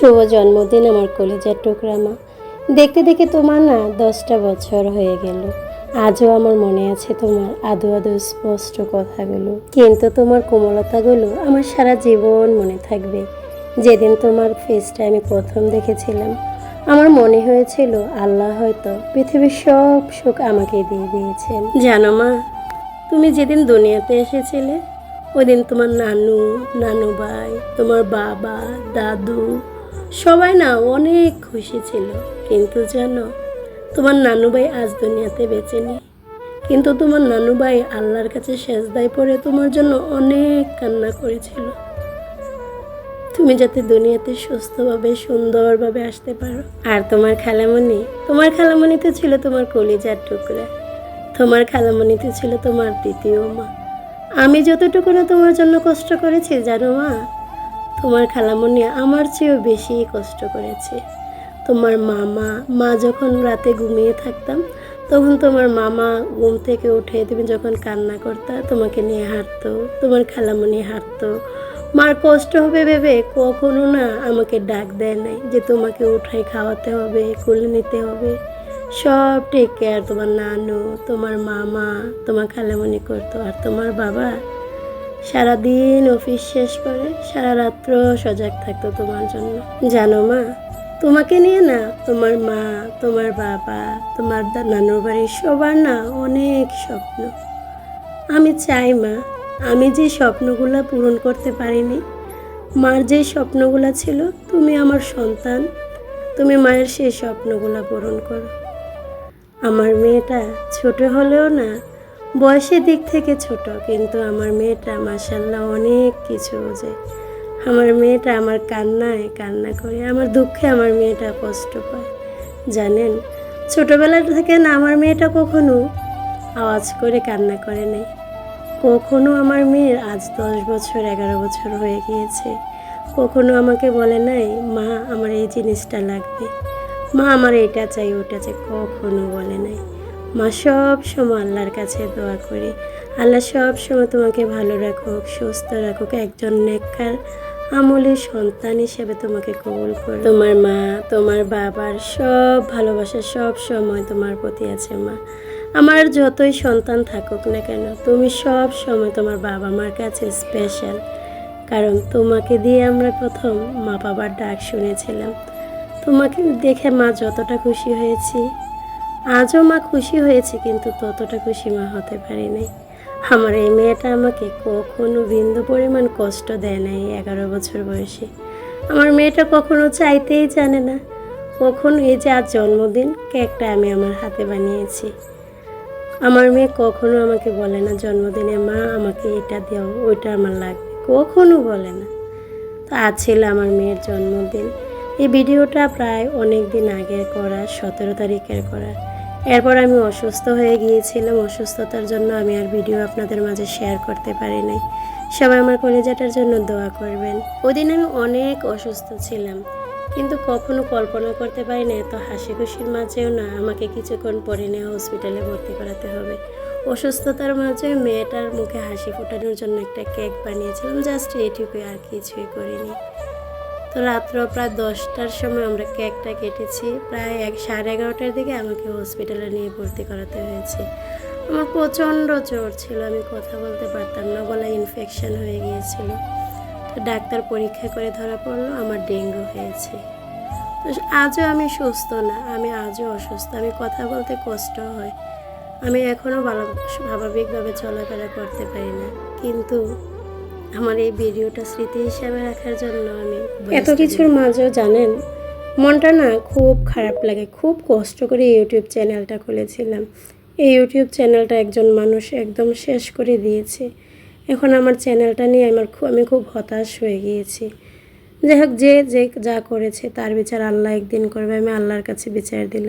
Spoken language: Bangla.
শুভ জন্মদিন আমার কলেজের টুকরা মা। দেখতে দেখে তোমার না দশটা বছর হয়ে গেল। আজও আমার মনে আছে তোমার আদো আদো স্পষ্ট কথাগুলো। কিন্তু তোমার কোমলতাগুলো আমার সারা জীবন মনে থাকবে। যেদিন তোমার ফেসটা আমি প্রথম দেখেছিলাম, আমার মনে হয়েছিল আল্লাহ হয়তো পৃথিবীর সব সুখ আমাকে দিয়ে দিয়েছেন। জানো মা, তুমি যেদিন দুনিয়াতে এসেছিলে ওই দিন তোমার নানু নানু ভাই তোমার বাবা, দাদু সবাই না অনেক খুশি ছিল। কিন্তু জানো, তোমার নানু ভাই আজ দুনিয়াতে বেঁচে নেই। কিন্তু তোমার নানু ভাই আল্লাহর কাছে সেজদায় পড়ে তোমার জন্য অনেক কান্না করেছিল। তুমি যাতে দুনিয়াতে সুস্থভাবে, সুন্দরভাবে আসতে পারো। আর তোমার খালামণি, তোমার খালামণিতে ছিল তোমার কলিজার টুকরা। তোমার খালামণিতে ছিল তোমার দ্বিতীয় মা। আমি যতটুকু না তোমার জন্য কষ্ট করেছি, জানো মা তোমার খালামণি আমার চেয়েও বেশি কষ্ট করেছে। তোমার মামা, মা যখন রাতে ঘুমিয়ে থাকতাম, তখন তোমার মামা ঘুম থেকে উঠে তুমি যখন কান্না করতা, তোমাকে নিয়ে হাঁটতো, তোমার খালামণি হাঁটতো। মার কষ্ট হবে ভেবে কখনো না আমাকে ডাক দেয় নাই যে তোমাকে উঠাই খাওয়াতে হবে কুলে নিতে হবে। সব টেক কেয়ার তোমার নানু, তোমার মামা, তোমার খালামণি করতো। আর তোমার বাবা সারাদিন অফিস শেষ করে সারা রাত্র সজাগ থাকতো তোমার জন্য। জানো মা, তোমাকে নিয়ে না তোমার মা, তোমার বাবা, তোমার নানুর বাড়ির সবার না অনেক স্বপ্ন। আমি চাই মা, আমি যে স্বপ্নগুলো পূরণ করতে পারিনি, মার যে স্বপ্নগুলো ছিল তুমি আমার সন্তান, তুমি মায়ের সেই স্বপ্নগুলো পূরণ করো। আমার মেয়েটা ছোট হলেও না বয়সের দিক থেকে ছোট, কিন্তু আমার মেয়েটা মাসাল্লাহ অনেক কিছু বোঝে। আমার মেয়েটা আমার কান্নায় কান্না করে, আমার দুঃখে আমার মেয়েটা কষ্ট পায়। জানেন, ছোটবেলা থেকে না আমার মেয়েটা কখনো আওয়াজ করে কান্না করে নাই। কখনো আমার মেয়ের আজ দশ বছর, এগারো বছর হয়ে গিয়েছে। কখনো আমাকে বলে নাই, মা, আমার এই জিনিসটা লাগবে। মা আমার এটা চাই, ওটা চাই, কখনো বলে নাই। মা সব সময় আল্লাহর কাছে দোয়া করি। আল্লাহ সব সময় তোমাকে ভালো রাখুক, সুস্থ রাখুক, একজন নেককার আমলের সন্তান হিসেবে তোমাকে কবুল করে তোমার মা, তোমার বাবার সব ভালোবাসা সব সময় তোমার প্রতি আছে মা। আমার যতই সন্তান থাকুক না কেন, তুমি সব সময় তোমার বাবা মার কাছে স্পেশাল কারণ তোমাকে দিয়ে আমরা প্রথম মা বাবার ডাক শুনেছিলাম। তোমাকে দেখে মা যতটা খুশি হয়েছি। আজও মা খুশি হয়েছে, কিন্তু ততটা খুশি মা হতে পারিনি। আমার এই মেয়েটা আমাকে কখনো বিন্দু পরিমাণ কষ্ট দেয় নাই এগারো বছর বয়সে। আমার মেয়েটা কখনো চাইতেই জানে না, কখন এই যে আজ জন্মদিন, কেকটা আমি আমার হাতে বানিয়েছি। আমার মেয়ে কখনো আমাকে বলে না, জন্মদিনে মা, আমাকে এটা দাও, ওইটা আমার লাগবে। কখনো বলে না। তো আজ ছিল আমার মেয়ের জন্মদিন। এই ভিডিওটা প্রায় অনেক দিন আগের করা, সতেরো তারিখের করা। এরপর আমি অসুস্থ হয়ে গিয়েছিলাম। অসুস্থতার জন্য আমি আর ভিডিও আপনাদের মাঝে শেয়ার করতে পারি নাই। সবাই আমার কলেজাটার জন্য দোয়া করবেন। ওদিন আমি অনেক অসুস্থ ছিলাম, কিন্তু কখনো কল্পনা করতে পারি না, এত হাসি খুশির মাঝেও না আমাকে কিছুক্ষণ পরে নিয়ে হসপিটালে ভর্তি করাতে হবে। অসুস্থতার মাঝে মেয়েটার মুখে হাসি ফোটানোর জন্য একটা কেক বানিয়েছিলাম জাস্ট এইটুকুই আর কিছুই করিনি। তো রাত্র প্রায় দশটার সময় আমরা কেকটা কেটেছি। প্রায় এক সাড়ে এগারোটার দিকে আমাকে হসপিটালে নিয়ে ভর্তি করাতে হয়েছে। আমার প্রচণ্ড জ্বর ছিল, আমি কথা বলতে পারতাম না, গলায় ইনফেকশন হয়ে গিয়েছিল। তো ডাক্তার পরীক্ষা করে ধরা পড়ল, আমার ডেঙ্গু হয়েছে। তো আজও আমি সুস্থ না, আমি আজও অসুস্থ, আমি কথা বলতে কষ্ট হয়। আমি এখনও ভালো স্বাভাবিকভাবে চলাফেরা করতে পারি না। কিন্তু আমার এই ভিডিওটা স্মৃতি হিসাবে রাখার জন্য আমি এত কিছুর মাঝেও জানেন, মনটা না খুব খারাপ লাগে। খুব কষ্ট করে ইউটিউব চ্যানেলটা খুলেছিলাম। এই ইউটিউব চ্যানেলটা একজন মানুষ একদম শেষ করে দিয়েছে। এখন আমার চ্যানেলটা নিয়ে আমার খু- আমি খুব হতাশ হয়ে গিয়েছি। যাই হোক, যে যে যা করেছে তার বিচার আল্লাহ একদিন করবে, আমি আল্লাহর কাছে বিচার দিলাম।